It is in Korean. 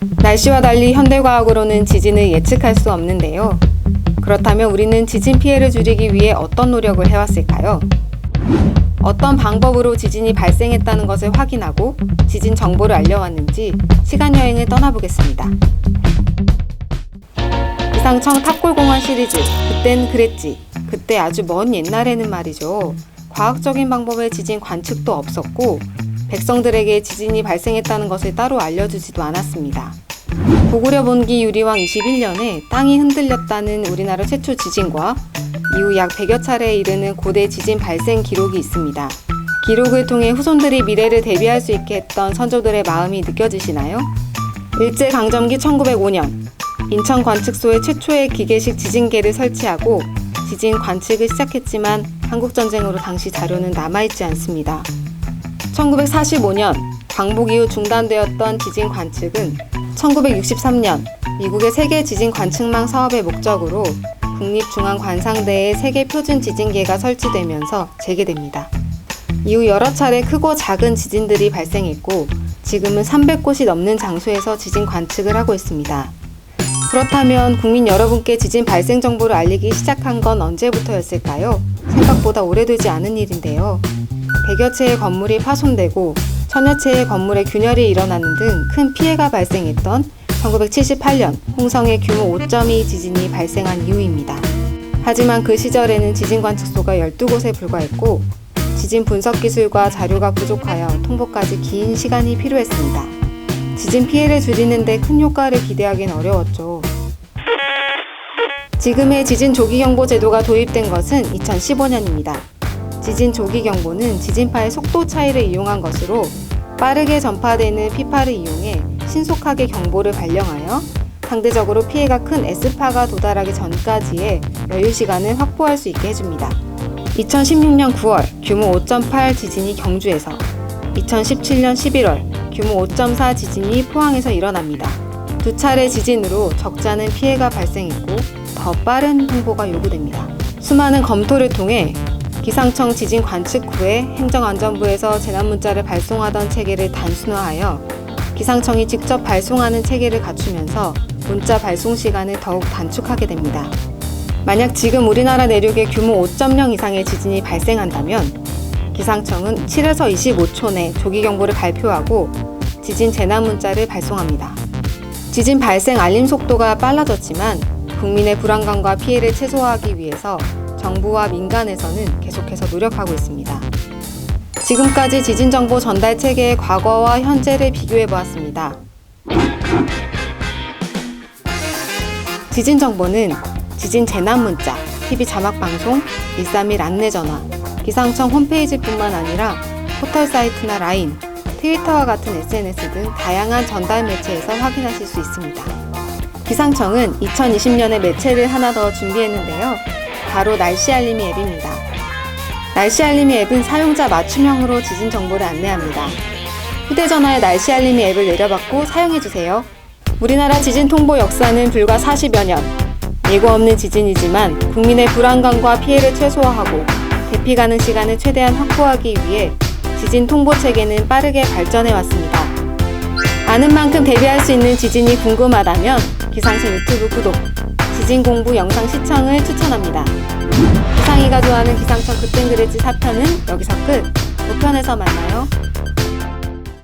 날씨와 달리 현대과학으로는 지진을 예측할 수 없는데요. 그렇다면 우리는 지진 피해를 줄이기 위해 어떤 노력을 해왔을까요? 어떤 방법으로 지진이 발생했다는 것을 확인하고 지진 정보를 알려왔는지 시간 여행을 떠나보겠습니다. 기상청 탑골공원 시리즈 그땐 그랬지 그때 아주 먼 옛날에는 말이죠 과학적인 방법의 지진 관측도 없었고 백성들에게 지진이 발생했다는 것을 따로 알려주지도 않았습니다. 고구려 본기 유리왕 21년에 땅이 흔들렸다는 우리나라 최초 지진과 이후 약 100여 차례에 이르는 고대 지진 발생 기록이 있습니다. 기록을 통해 후손들이 미래를 대비할 수 있게 했던 선조들의 마음이 느껴지시나요? 일제강점기 1905년 인천 관측소에 최초의 기계식 지진계를 설치하고 지진 관측을 시작했지만 한국전쟁으로 당시 자료는 남아있지 않습니다. 1945년 광복 이후 중단되었던 지진 관측은 1963년 미국의 세계 지진 관측망 사업의 목적으로 국립중앙관상대에 세계 표준 지진계가 설치되면서 재개됩니다. 이후 여러 차례 크고 작은 지진들이 발생했고 지금은 300곳이 넘는 장소에서 지진 관측을 하고 있습니다. 그렇다면 국민 여러분께 지진 발생 정보를 알리기 시작한 건 언제부터였을까요? 생각보다 오래되지 않은 일인데요. 100여 채의 건물이 파손되고 천여 채의 건물에 균열이 일어나는 등 큰 피해가 발생했던 1978년 홍성의 규모 5.2 지진이 발생한 이후입니다. 하지만 그 시절에는 지진 관측소가 12곳에 불과했고 지진 분석 기술과 자료가 부족하여 통보까지 긴 시간이 필요했습니다. 지진 피해를 줄이는데 큰 효과를 기대하기는 어려웠죠. 지금의 지진 조기 경보 제도가 도입된 것은 2015년입니다. 지진 조기 경보는 지진파의 속도 차이를 이용한 것으로 빠르게 전파되는 P파를 이용해 신속하게 경보를 발령하여 상대적으로 피해가 큰 S파가 도달하기 전까지의 여유 시간을 확보할 수 있게 해줍니다. 2016년 9월 규모 5.8 지진이 경주에서 2017년 11월 규모 5.4 지진이 포항에서 일어납니다. 두 차례 지진으로 적잖은 피해가 발생했고 더 빠른 홍보가 요구됩니다. 수많은 검토를 통해 기상청 지진 관측 후에 행정안전부에서 재난문자를 발송하던 체계를 단순화하여 기상청이 직접 발송하는 체계를 갖추면서 문자 발송 시간을 더욱 단축하게 됩니다. 만약 지금 우리나라 내륙에 규모 5.0 이상의 지진이 발생한다면 기상청은 7에서 25초 내 조기 경보를 발표하고 지진 재난 문자를 발송합니다. 지진 발생 알림 속도가 빨라졌지만 국민의 불안감과 피해를 최소화하기 위해서 정부와 민간에서는 계속해서 노력하고 있습니다. 지금까지 지진 정보 전달 체계의 과거와 현재를 비교해 보았습니다. 지진 정보는 지진 재난 문자, TV 자막 방송, 131 안내 전화, 기상청 홈페이지뿐만 아니라 포털 사이트나 라인, 트위터와 같은 SNS 등 다양한 전달 매체에서 확인하실 수 있습니다. 기상청은 2020년에 매체를 하나 더 준비했는데요. 바로 날씨 알림이 앱입니다. 날씨 알림이 앱은 사용자 맞춤형으로 지진 정보를 안내합니다. 휴대전화에 날씨 알림이 앱을 내려받고 사용해주세요. 우리나라 지진 통보 역사는 불과 40여 년. 예고 없는 지진이지만 국민의 불안감과 피해를 최소화하고 대피 가능 시간을 최대한 확보하기 위해 지진 통보 체계는 빠르게 발전해 왔습니다. 아는 만큼 대비할 수 있는 지진이 궁금하다면 기상청 유튜브 구독, 지진 공부 영상 시청을 추천합니다. 기상이가 좋아하는 기상청 그땐 그랬지 4편은 여기서 끝. 5편에서 만나요.